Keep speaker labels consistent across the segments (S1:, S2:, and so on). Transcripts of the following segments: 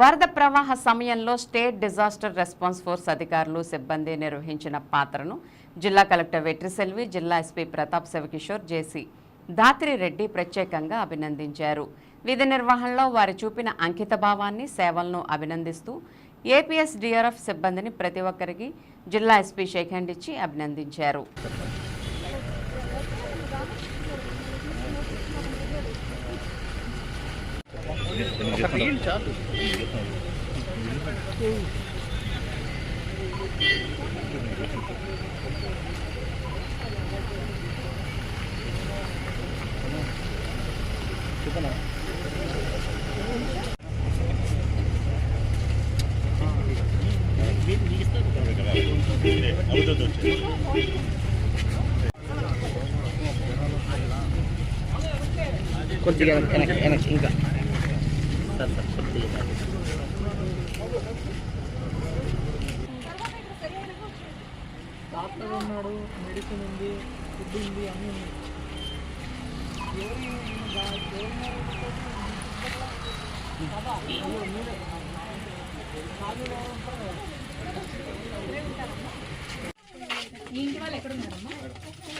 S1: వరద ప్రవాహ సమయంలో స్టేట్ డిజాస్టర్ రెస్పాన్స్ ఫోర్స్ అధికారులు సిబ్బంది నిర్వహించిన పాత్రను జిల్లా కలెక్టర్ వెట్రిసెల్వి జిల్లా ఎస్పీ ప్రతాప్ శివకిషోర్ జేసీ దాత్రిరెడ్డి ప్రత్యేకంగా అభినందించారు. విధి నిర్వహణలో వారు చూపిన అంకితభావాన్ని సేవలను అభినందిస్తూ ఏపీఎస్ డిఆర్ఎఫ్ సిబ్బందిని ప్రతి ఒక్కరికి జిల్లా ఎస్పీ షేక్ ఇచ్చి అభినందించారు.
S2: కొద్దిగా వెనక్కి వెనక్కి ఇంకా. సార్ సార్ కొద్దిగా
S3: డాక్టర్ ఉన్నాడు మెడిసిన్ ఉంది ఫుడ్ ఉంది అన్నీ ఉన్నాయి. ఎవరు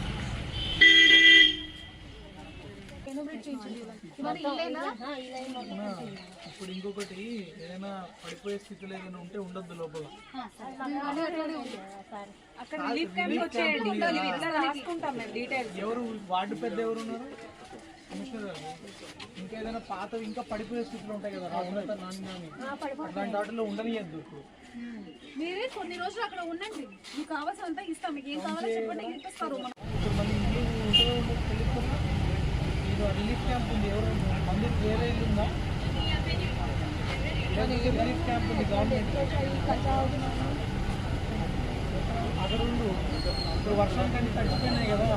S3: ఇప్పుడు ఇంకొకటి ఏదైనా పడిపోయే స్థితిలో ఏదైనా ఉంటే ఉండద్దు లోపల
S4: అక్కడ రాసుకుంటాం
S3: ఎవరు వార్డు పెద్ద ఎవరు ఉన్నారు కమిషనర్ గారు ఇంకా ఏదైనా పాత ఇంకా పడిపోయే స్థితిలో ఉంటాయి కదా రాజులత నాని నాని అట్లాంటి వాటిలో ఉండనియద్దు ఇప్పుడు
S4: మీరే కొన్ని రోజులు అక్కడ ఉండండి. మీకు కావాల్సినంత ఇస్తాం. మీకు ఏం కావాలో చెప్పండి. ఇప్పిస్తారు మనం
S3: ఇల్లు ఉంటుందో రిలీఫ్ క్యాంప్ ఉంది. ఎవరు? మందిర్ వేరే ఇల్లు ఉందా? రిలీఫ్ క్యాంప్ ఉంది? గవర్నమెంట్ అక్కడ ఉండు. ఇప్పుడు వర్షం కానీ తగ్గిపోయినాయి కదా.